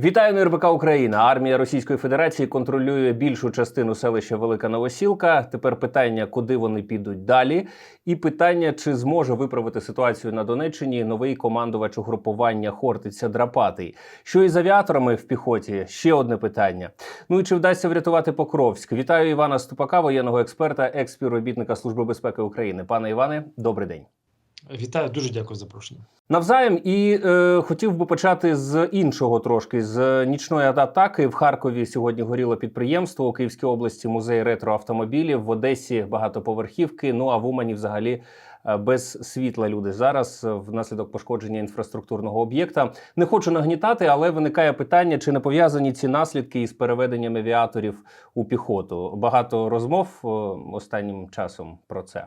Вітаю на РБК Україна. Армія Російської Федерації контролює більшу частину селища Велика Новосілка. Тепер питання, куди вони підуть далі, і питання, чи зможе виправити ситуацію на Донеччині новий командувач угрупування Хортиця Драпатий. Що із авіаторами в піхоті? Ще одне питання. Ну і чи вдасться врятувати Покровськ? Вітаю Івана Ступака, воєнного експерта, експівробітника Служби безпеки України. Пане Іване, добрий день. Вітаю, дуже дякую за запрошення. Навзаєм і е, хотів би почати з іншого трошки з нічної атаки. В Харкові сьогодні горіло підприємство у Київській області, музей ретроавтомобілів, в Одесі багатоповерхівки. Ну а в Умані взагалі е, без світла люди зараз е, внаслідок пошкодження інфраструктурного об'єкта. Не хочу нагнітати, але виникає питання, чи не пов'язані ці наслідки із переведенням авіаторів у піхоту. Багато розмов е, останнім часом про це.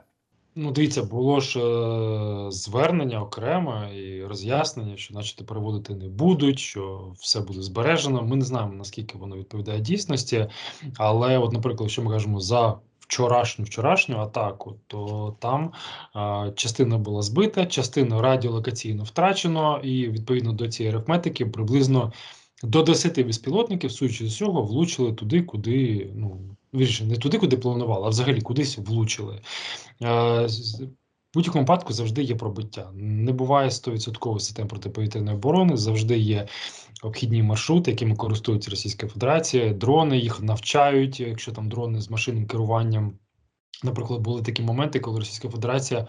Ну, дивіться, було ж е, звернення окремо і роз'яснення, що, начебто, переводити не будуть, що все буде збережено. Ми не знаємо наскільки воно відповідає дійсності. Але, от, наприклад, якщо ми кажемо за вчорашню вчорашню атаку, то там е, частина була збита, частину радіолокаційно втрачено, і відповідно до цієї арифметики приблизно до 10 безпілотників, судячи з цього, влучили туди, куди ну вірніше, не туди, куди планували, а взагалі кудись влучили. Е, В будь-якому випадку завжди є пробиття. Не буває 100% систем протиповітряної оборони, завжди є обхідні маршрути, якими користується Російська Федерація. Дрони їх навчають, якщо там дрони з машинним керуванням. Наприклад, були такі моменти, коли Російська Федерація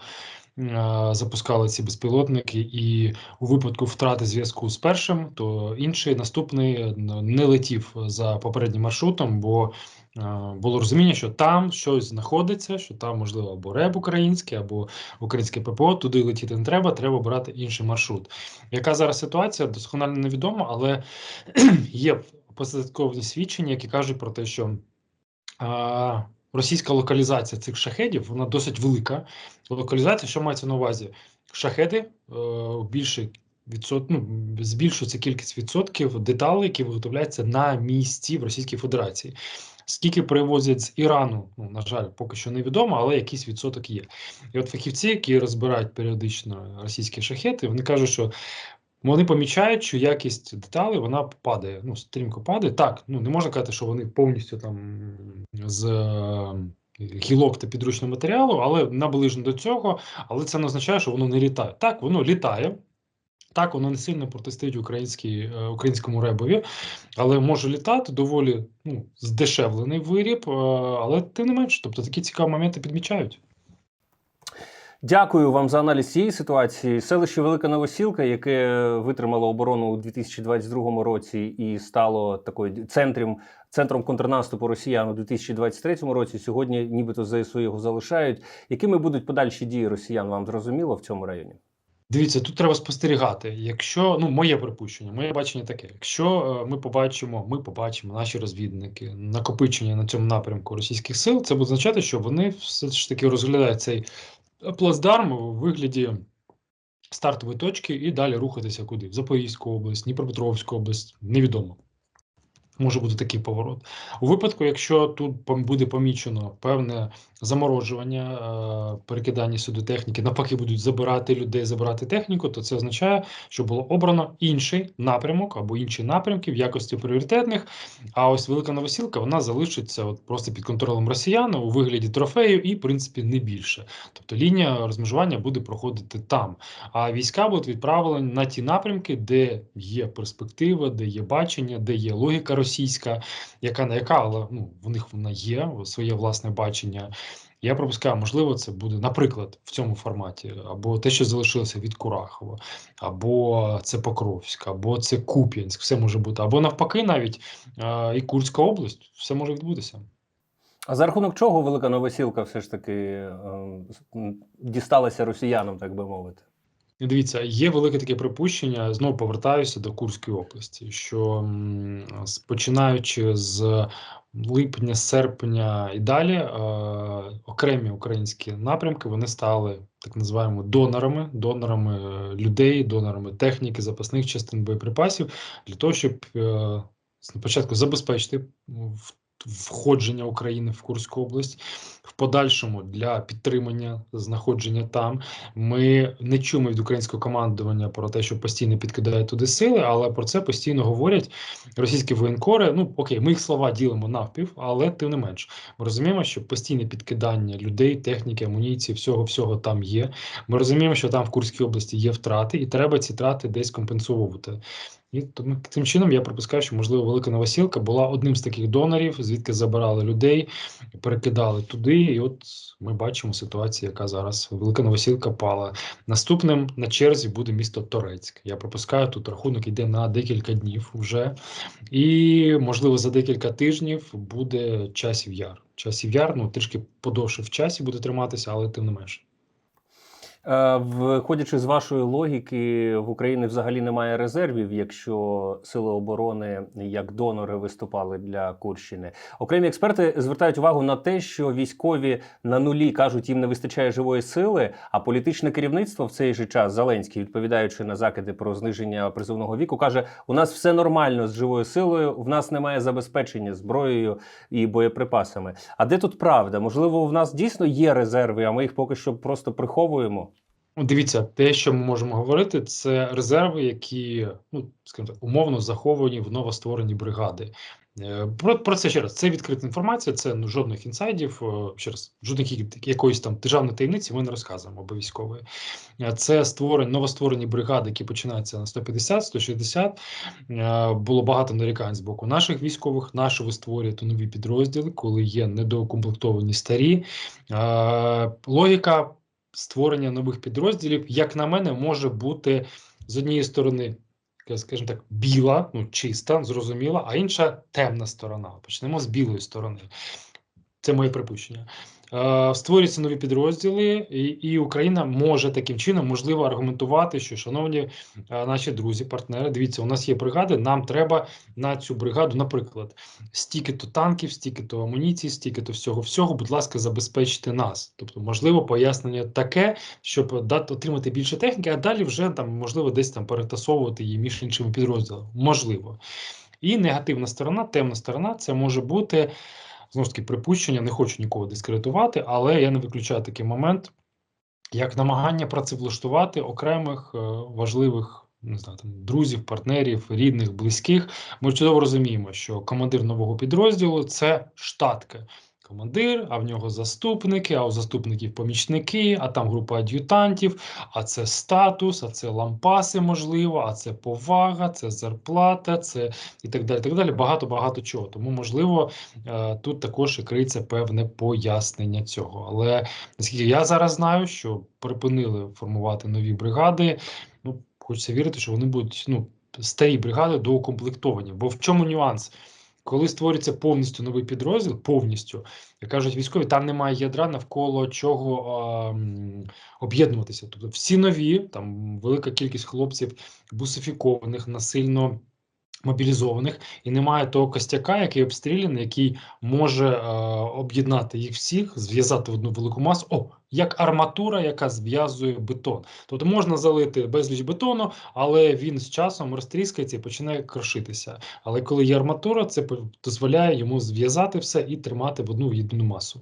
запускала ці безпілотники, і у випадку втрати зв'язку з першим, то інший наступний е, не летів за попереднім маршрутом, бо е, було розуміння, що там щось знаходиться, що там можливо або реб український, або українське ППО, туди летіти не треба, треба брати інший маршрут. Яка зараз ситуація, досконально невідомо, але є посадкові свідчення, які кажуть про те, що російська локалізація цих шахедів вона досить велика. Локалізація, що мається на увазі? Шахеди е, більше відсот, ну, збільшується кількість відсотків деталей, які виготовляються на місці в Російській Федерації. Скільки привозять з Ірану, ну на жаль, поки що невідомо, але якийсь відсоток є. І от фахівці, які розбирають періодично російські шахети, вони кажуть, що вони помічають, що якість деталей вона падає. Ну, стрімко падає. Так, ну не можна казати, що вони повністю там з е, гілок та підручного матеріалу, але наближено до цього. Але це не означає, що воно не літає. Так, воно літає. Так, воно не сильно протистоїть українській, е, українському ребові, але може літати доволі ну, здешевлений виріб, е, але тим не менше, тобто такі цікаві моменти підмічають. Дякую вам за аналіз цієї ситуації. Селище Велика Новосілка, яке витримало оборону у 2022 році і стало такою центром, центром контрнаступу росіян у 2023 році. Сьогодні, нібито ЗСУ його залишають. Якими будуть подальші дії росіян? Вам зрозуміло в цьому районі? Дивіться, тут треба спостерігати. Якщо ну моє припущення, моє бачення таке: якщо е, ми побачимо, ми побачимо наші розвідники накопичення на цьому напрямку російських сил, це буде означати, що вони все ж таки розглядають цей плацдарм у вигляді стартової точки і далі рухатися куди? В Запорізьку область, Дніпропетровську область, невідомо. Може бути такий поворот. У випадку, якщо тут буде помічено певне заморожування, е, перекидання сюди техніки, навпаки, будуть забирати людей, забирати техніку, то це означає, що було обрано інший напрямок або інші напрямки в якості пріоритетних. А ось велика новосілка вона залишиться от просто під контролем росіян у вигляді трофею, і в принципі не більше. Тобто лінія розмежування буде проходити там. А війська будуть відправлені на ті напрямки, де є перспектива, де є бачення, де є логіка російська, яка не яка, але ну в них вона є своє власне бачення. Я пропускаю, можливо, це буде, наприклад, в цьому форматі, або те, що залишилося від Курахова, або це Покровськ, або це Куп'янськ, все може бути, або навпаки, навіть і Курська область, все може відбутися. А за рахунок чого Велика Новосілка все ж таки е, дісталася росіянам, так би мовити? Дивіться, є велике таке припущення. Знову повертаюся до Курської області, що починаючи з липня, серпня і далі, е, окремі українські напрямки вони стали так називаємо донорами, донорами е, людей, донорами техніки, запасних частин боєприпасів для того, щоб е, спочатку забезпечити в входження України в Курську область. В подальшому для підтримання знаходження там ми не чуємо від українського командування про те, що постійно підкидають туди сили, але про це постійно говорять російські воєнкори. Ну окей, ми їх слова ділимо навпів, але тим не менш, ми розуміємо, що постійне підкидання людей, техніки, амуніції, всього всього там є. Ми розуміємо, що там в Курській області є втрати, і треба ці втрати десь компенсувати. І тому тим чином я припускаю, що можливо велика новосілка була одним з таких донорів, звідки забирали людей, перекидали туди. І от ми бачимо ситуацію, яка зараз велика новосілка пала. Наступним на черзі буде місто Торецьк. Я припускаю, тут рахунок йде на декілька днів вже, і можливо за декілька тижнів буде часів яр. Часів яр ну трішки подовше в часі буде триматися, але тим не менше. Е, Виходячи з вашої логіки, в Україні взагалі немає резервів, якщо сили оборони як донори виступали для Курщини. Окремі експерти звертають увагу на те, що військові на нулі кажуть, їм не вистачає живої сили. А політичне керівництво в цей же час Зеленський, відповідаючи на закиди про зниження призовного віку, каже: у нас все нормально з живою силою, в нас немає забезпечення зброєю і боєприпасами. А де тут правда? Можливо, в нас дійсно є резерви, а ми їх поки що просто приховуємо. Дивіться, те, що ми можемо говорити, це резерви, які ну скажімо так, умовно заховані в новостворені бригади. Е, Про, про це ще раз. Це відкрита інформація, це ну жодних інсайдів. е, Ще раз, жодних якоїсь там державної таємниці ми не розказуємо обов'язково. Е, Це створені новостворені бригади, які починаються на 150, 160. Е, Було багато нарікань з боку наших військових. Наші ви створюєте нові підрозділи, коли є недоукомплектовані старі. Логіка створення нових підрозділів, як на мене, може бути з однієї сторони, скажімо так, біла, ну чиста, зрозуміла, а інша темна сторона. Почнемо з білої сторони. Це моє припущення. Е, Створюються нові підрозділи, і, і Україна може таким чином можливо аргументувати, що шановні е, наші друзі, партнери, дивіться, у нас є бригади. Нам треба на цю бригаду, наприклад, стільки-то танків, стільки-то амуніції, стільки-то всього всього. Будь ласка, забезпечте нас. Тобто, можливо, пояснення таке, щоб дати отримати більше техніки, а далі вже там можливо десь там перетасовувати її між іншими підрозділами. Можливо. І негативна сторона, темна сторона, це може бути знову ж таки припущення. Не хочу нікого дискредитувати, але я не виключаю такий момент, як намагання працевлаштувати окремих е, важливих. Не знаю, там друзів, партнерів, рідних, близьких. Ми чудово розуміємо, що командир нового підрозділу це штатка. Командир, а в нього заступники, а у заступників помічники, а там група ад'ютантів, а це статус, а це лампаси, можливо, а це повага, це зарплата, це і так далі. так далі. Багато багато чого. Тому, можливо, е, тут також і криється певне пояснення цього. Але наскільки я зараз знаю, що припинили формувати нові бригади, ну хочеться вірити, що вони будуть ну, старі бригади доукомплектовані. Бо в чому нюанс? Коли створюється повністю новий підрозділ, повністю, кажуть військові, там немає ядра навколо чого об'єднуватися. Тобто всі нові, там велика кількість хлопців бусифікованих, насильно мобілізованих, і немає того костяка, який обстріляний, який може е, об'єднати їх всіх, зв'язати в одну велику масу. О, як арматура, яка зв'язує бетон. Тобто можна залити безліч бетону, але він з часом розтріскається і починає крошитися. Але коли є арматура, це дозволяє йому зв'язати все і тримати в одну єдину масу.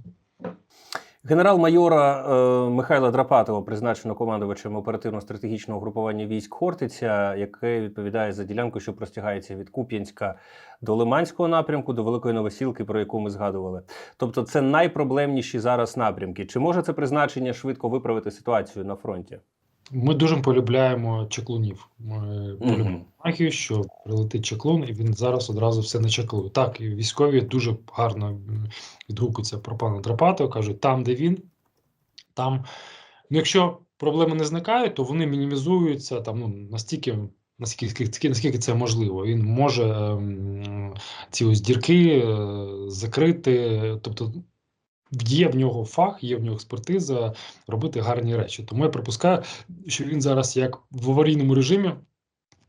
Генерал-майора е, Михайла Драпатова призначено командувачем оперативно-стратегічного групування військ Хортиця, яке відповідає за ділянку, що простягається від Куп'янська до Лиманського напрямку, до Великої Новосілки, про яку ми згадували. Тобто, це найпроблемніші зараз напрямки. Чи може це призначення швидко виправити ситуацію на фронті? Ми дуже полюбляємо чеклунів. Ми полюбляємо магію, що прилетить чеклун, і він зараз одразу все начеклує. Так, і військові дуже гарно відгукуються про пана Драпатова, кажуть, там, де він, там. Ну, якщо проблеми не зникають, то вони мінімізуються там ну, настільки. Наскільки, наскільки це можливо, він може ем, ці ось дірки е, закрити, тобто є в нього фах, є в нього експертиза робити гарні речі. Тому я припускаю, що він зараз як в аварійному режимі,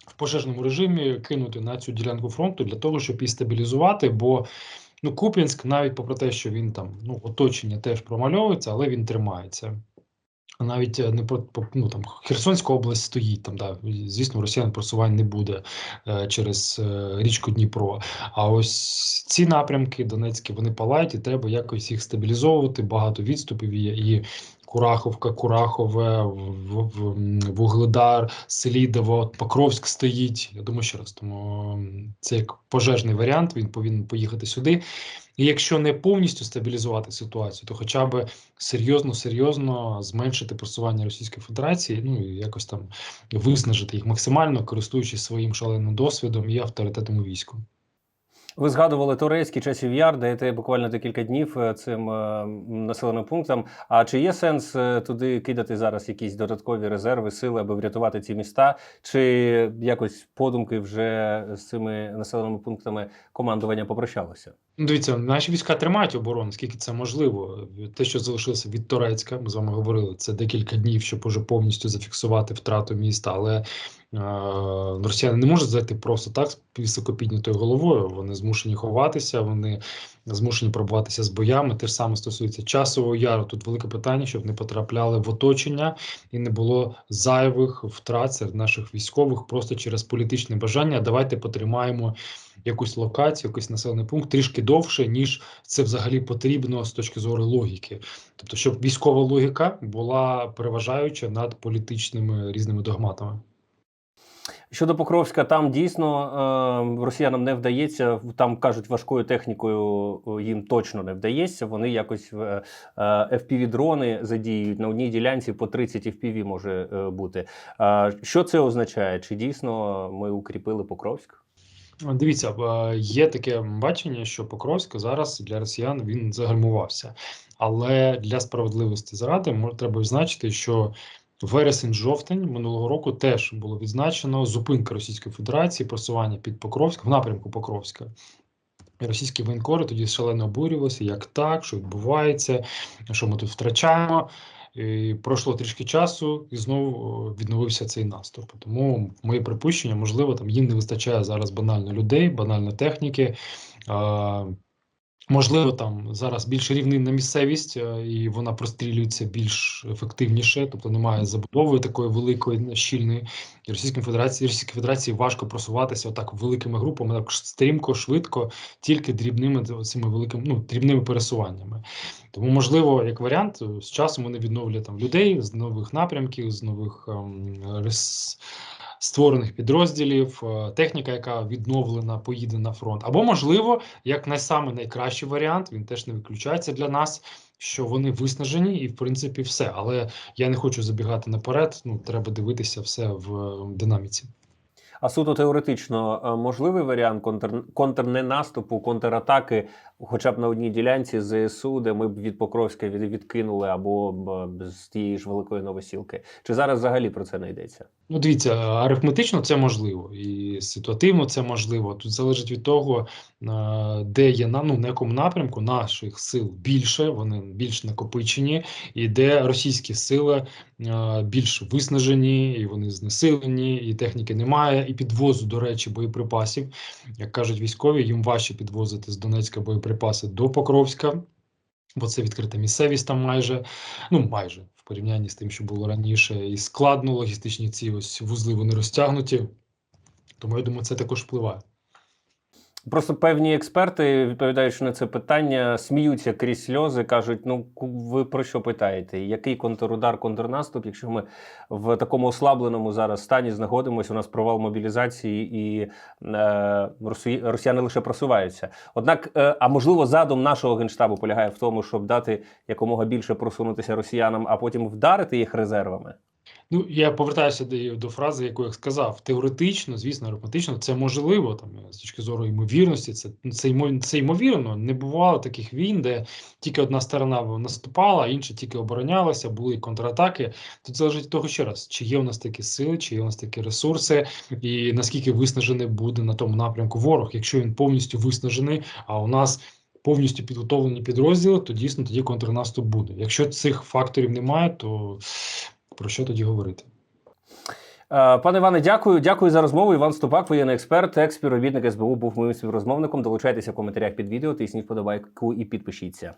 в пожежному режимі кинути на цю ділянку фронту для того, щоб її стабілізувати. Бо ну, Куп'янськ, навіть попри те, що він там ну, оточення теж промальовується, але він тримається. Навіть е, не по ну там Херсонська область стоїть там, да звісно, росіян просувань не буде е, через е, річку Дніпро. А ось ці напрямки Донецькі вони палають, і треба якось їх стабілізовувати. Багато відступів є і. Кураховка, Курахове, Вугледар, Селідово, Покровськ стоїть. Я думаю, ще раз, тому це як пожежний варіант. Він повинен поїхати сюди. І якщо не повністю стабілізувати ситуацію, то хоча б серйозно, серйозно зменшити просування Російської Федерації, ну і якось там виснажити їх максимально, користуючись своїм шаленим досвідом і авторитетом у війську. Ви згадували турецький часів яр, даєте буквально декілька днів е, цим е, населеним пунктам. А чи є сенс е, туди кидати зараз якісь додаткові резерви, сили, аби врятувати ці міста? Чи якось подумки вже з цими населеними пунктами командування попрощалося? Ну, Дивіться, наші війська тримають оборону, скільки це можливо. Те, що залишилося від Турецька, ми з вами говорили, це декілька днів, щоб уже повністю зафіксувати втрату міста. Але росіяни не можуть зайти просто так з високо піднятою головою. Вони змушені ховатися, вони змушені пробуватися з боями. Те ж саме стосується часового яру. Тут велике питання, щоб не потрапляли в оточення і не було зайвих втрат серед наших військових просто через політичне бажання. Давайте потримаємо якусь локацію, якийсь населений пункт трішки довше, ніж це взагалі потрібно з точки зору логіки. Тобто, щоб військова логіка була переважаюча над політичними різними догматами. Щодо Покровська, там дійсно е, росіянам не вдається. Там кажуть, важкою технікою е, їм точно не вдається. Вони якось е, fpv дрони задіюють на одній ділянці по 30 FPV може бути. Що це означає? Чи дійсно ми укріпили Покровськ? Дивіться, є таке бачення, що Покровськ зараз для росіян він загальмувався. Але для справедливості заради треба відзначити, що вересень-жовтень минулого року теж було відзначено зупинка Російської Федерації, просування під Покровськ в напрямку Покровська. Російські воєнкори тоді шалено обурювалися, як так, що відбувається, що ми тут втрачаємо. І пройшло трішки часу, і знову відновився цей наступ. Тому моє припущення, можливо, там їм не вистачає зараз банально людей, банально техніки. Можливо, там зараз більш рівнинна місцевість, е, і вона прострілюється більш ефективніше, тобто немає забудови такої великої щільної. І Російській Федерації Російській Федерації важко просуватися отак великими групами, так стрімко, швидко, тільки дрібними цими великими ну дрібними пересуваннями. Тому, можливо, як варіант, з часом вони відновлять там людей з нових напрямків, з нових ем, рес- створених підрозділів, е, техніка, яка відновлена, поїде на фронт. Або, можливо, як найсаме найкращий варіант, він теж не виключається для нас. Що вони виснажені, і в принципі все. Але я не хочу забігати наперед. Ну треба дивитися все в е, динаміці. А суто теоретично е, можливий варіант контр... контрненаступу, контратаки, хоча б на одній ділянці ЗСУ, де ми б від Покровська від... відкинули або б з тієї ж великої новосілки. Чи зараз взагалі про це не йдеться? Ну, дивіться, арифметично це можливо, і ситуативно це можливо. Тут залежить від того, е, де є на ну на якому напрямку наших сил більше, вони більш накопичені, і де російські сили е, більш виснажені, і вони знесилені, і техніки немає, і підвозу, до речі, боєприпасів. Як кажуть військові, їм важче підвозити з Донецька боєприпаси до Покровська. Бо це відкрита місцевість там майже, ну майже в порівнянні з тим, що було раніше, і складно логістичні ці ось вузли вони розтягнуті. Тому я думаю, це також впливає. Просто певні експерти, відповідаючи на це питання, сміються крізь сльози, кажуть: ну ви про що питаєте? Який контрудар, контрнаступ, якщо ми в такому ослабленому зараз стані знаходимося, у нас провал мобілізації і е, росі- росіяни лише просуваються. Однак, е, а можливо, задум нашого генштабу полягає в тому, щоб дати якомога більше просунутися росіянам, а потім вдарити їх резервами. Ну, я повертаюся до, до фрази, яку я сказав. Теоретично, звісно, арифметично, це можливо там з точки зору ймовірності. Це ну, це, це ймовірно. Не бувало таких війн, де тільки одна сторона наступала, інша тільки оборонялася, були контратаки. Тут залежить від того ще раз, чи є у нас такі сили, чи є у нас такі ресурси, і наскільки виснажений буде на тому напрямку ворог. Якщо він повністю виснажений, а у нас повністю підготовлені підрозділи, то дійсно тоді контрнаступ буде. Якщо цих факторів немає, то про що тоді говорити? Е, Пане Іване, дякую. Дякую за розмову. Іван Ступак, воєнний експерт, екс-співробітник СБУ, був моїм співрозмовником. Долучайтеся в коментарях під відео, тисніть вподобайку і підпишіться.